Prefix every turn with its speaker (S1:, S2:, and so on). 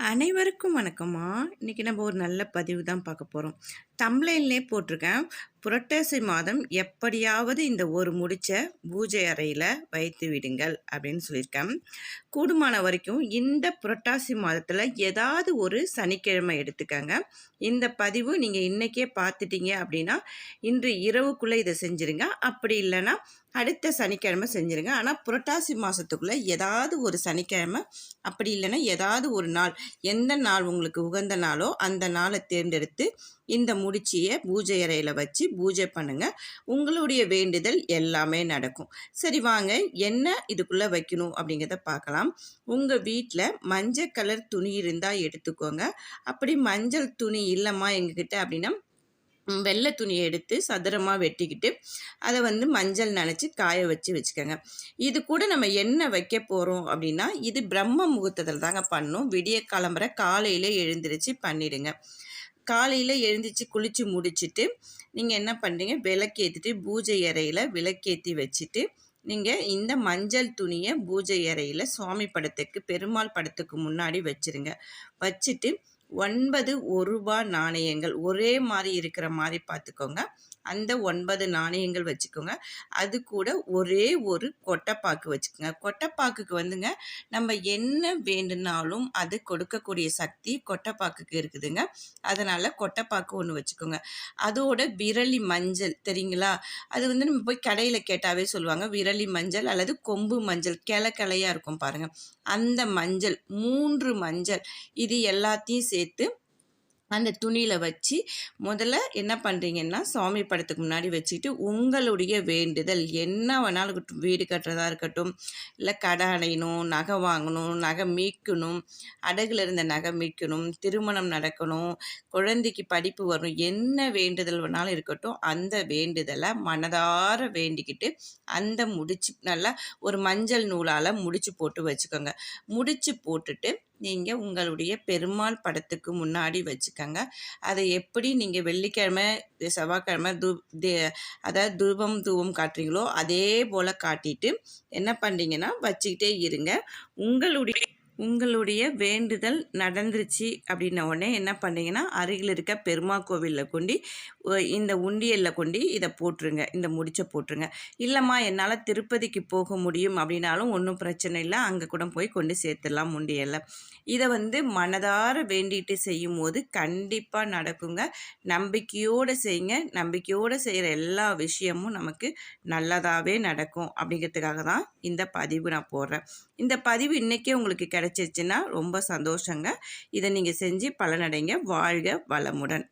S1: அனைவருக்கும் வணக்கம்மா. இன்றைக்கி நம்ம ஒரு நல்ல பதிவு தான் பார்க்க போகிறோம் தம்ளைன்லே போட்டிருக்கேன். புரட்டாசி மாதம் எப்படியாவது இந்த ஒரு முடிச்ச பூஜை அறையில் வைத்து விடுங்கள் அப்படின்னு சொல்லியிருக்கேன். கூடுமான வரைக்கும் இந்த புரட்டாசி மாதத்தில் ஏதாவது ஒரு சனிக்கிழமை எடுத்துக்கங்க. இந்த பதிவு நீங்கள் இன்றைக்கே பார்த்துட்டீங்க அப்படின்னா இன்று இரவுக்குள்ளே இதை செஞ்சுருங்க. அப்படி இல்லைன்னா அடுத்த சனிக்கிழமை செஞ்சுருங்க. ஆனால் புரட்டாசி மாதத்துக்குள்ளே ஏதாவது ஒரு சனிக்கிழமை அப்படி இல்லைன்னா ஏதாவது ஒரு நாள் எந்த நாள் உங்களுக்கு உகந்த நாளோ அந்த நாளை தேர்ந்தெடுத்து இந்த மு முடிச்சியை பூஜை அறையில் வச்சு பூஜை பண்ணுங்கள் உங்களுடைய வேண்டுதல் எல்லாமே நடக்கும். சரி வாங்க என்ன இதுக்குள்ளே வைக்கணும் அப்படிங்கிறத பார்க்கலாம். உங்கள் வீட்டில் மஞ்சள் கலர் துணி இருந்தால் எடுத்துக்கோங்க. அப்படி மஞ்சள் துணி இல்லைம்மா எங்ககிட்ட அப்படின்னா வெள்ளை துணியை எடுத்து சதுரமாக வெட்டிக்கிட்டு அதை வந்து மஞ்சள் நினச்சி காய வச்சு வச்சுக்கோங்க. இது கூட நம்ம என்ன வைக்க போகிறோம் அப்படின்னா இது பிரம்ம முகூர்த்தத்தில் தாங்க பண்ணும் விடிய கிளம்புற காலையில் எழுந்திரிச்சு பண்ணிடுங்க. காலையில் எழுந்திரிச்சு குளித்து முடிச்சுட்டு நீங்கள் என்ன பண்ணுறீங்க விளக்கேற்றிட்டு பூஜை அறையில் விளக்கேற்றி வச்சுட்டு நீங்கள் இந்த மஞ்சள் துணியை பூஜை அறையில் சுவாமி படத்துக்கு பெருமாள் படத்துக்கு முன்னாடி வச்சுருங்க. வச்சுட்டு ஒன்பது ஒரு ரூபா நாணயங்கள். ஒரே மாதிரி இருக்கிற மாதிரி பார்த்துக்கோங்க அந்த ஒன்பது நாணயங்கள் வச்சுக்கோங்க. அது கூட ஒரே ஒரு கொட்டைப்பாக்கு வச்சுக்கோங்க. கொட்டைப்பாக்குக்கு வந்துங்க நம்ம என்ன வேண்டுனாலும் அது கொடுக்கக்கூடிய சக்தி கொட்டைப்பாக்குக்கு இருக்குதுங்க. அதனால் கொட்டைப்பாக்கு ஒன்று வச்சுக்கோங்க. அதோட விரலி மஞ்சள் தெரியுங்களா? அது வந்து நம்ம போய் கடையில் கேட்டாவே சொல்லுவாங்க. விரலி மஞ்சள் அல்லது கொம்பு மஞ்சள் கிளக்கிளையாக இருக்கும் பாருங்கள் அந்த மஞ்சள் மூன்று மஞ்சள் இது எல்லாத்தையும் சேர்த்து அந்த துணியில் வச்சு முதல்ல என்ன பண்ணுறீங்கன்னா சுவாமி படத்துக்கு முன்னாடி வச்சுட்டு உங்களுடைய வேண்டுதல் என்ன வேணாலும் இருக்கட்டும். வீடு கட்டுறதா இருக்கட்டும் இல்லை கடை அடையணும் நகை வாங்கணும் நகை மீட்கணும் அடகுல இருந்த நகை மீட்கணும் திருமணம் நடக்கணும் குழந்தைக்கு படிப்பு வரும் என்ன வேண்டுதல் வேணாலும் இருக்கட்டும் அந்த வேண்டுதலை மனதார வேண்டிக்கிட்டு அந்த முடிச்சு நல்லா ஒரு மஞ்சள் நூலால் முடிச்சு போட்டு வச்சுக்கோங்க. முடிச்சு போட்டுட்டு நீங்கள் உங்களுடைய பெருமாள் படத்துக்கு முன்னாடி வச்சுக்கோங்க. அதை எப்படி நீங்கள் வெள்ளிக்கிழமை செவ்வாய்க்கிழமை தூ அதாவது தூபம் தூபம் காட்டுறீங்களோ அதே போல் காட்டிட்டு என்ன பண்ணுறீங்கன்னா வச்சுக்கிட்டே இருங்க. உங்களுடைய உங்களுடைய வேண்டுதல் நடந்துருச்சு அப்படின்ன உடனே என்ன பண்ணீங்கன்னா அருகில் இருக்க பெருமா கோவிலில் கொண்டு இந்த உண்டியலில் கொண்டு இதை போட்டுருங்க. இந்த முடிச்சை போட்டுருங்க. இல்லைம்மா என்னால் திருப்பதிக்கு போக முடியும் அப்படின்னாலும் ஒன்றும் பிரச்சனை இல்லை. அங்கே கூட போய் கொண்டு சேர்த்துடலாம் உண்டியலில். இதை வந்து மனதார வேண்டிட்டு செய்யும் போது கண்டிப்பாக நடக்குங்க. நம்பிக்கையோடு செய்யுங்க. நம்பிக்கையோடு செய்கிற எல்லா விஷயமும் நமக்கு நல்லதாகவே நடக்கும். அப்படிங்கிறதுக்காக தான் இந்த பதிவு நான் போடுறேன். இந்த பதிவு இன்றைக்கே உங்களுக்கு கிடைச்சிருச்சுன்னா ரொம்ப சந்தோஷங்க. இதை நீங்கள் செஞ்சு பலனடைங்க. வாழ்க வளமுடன்.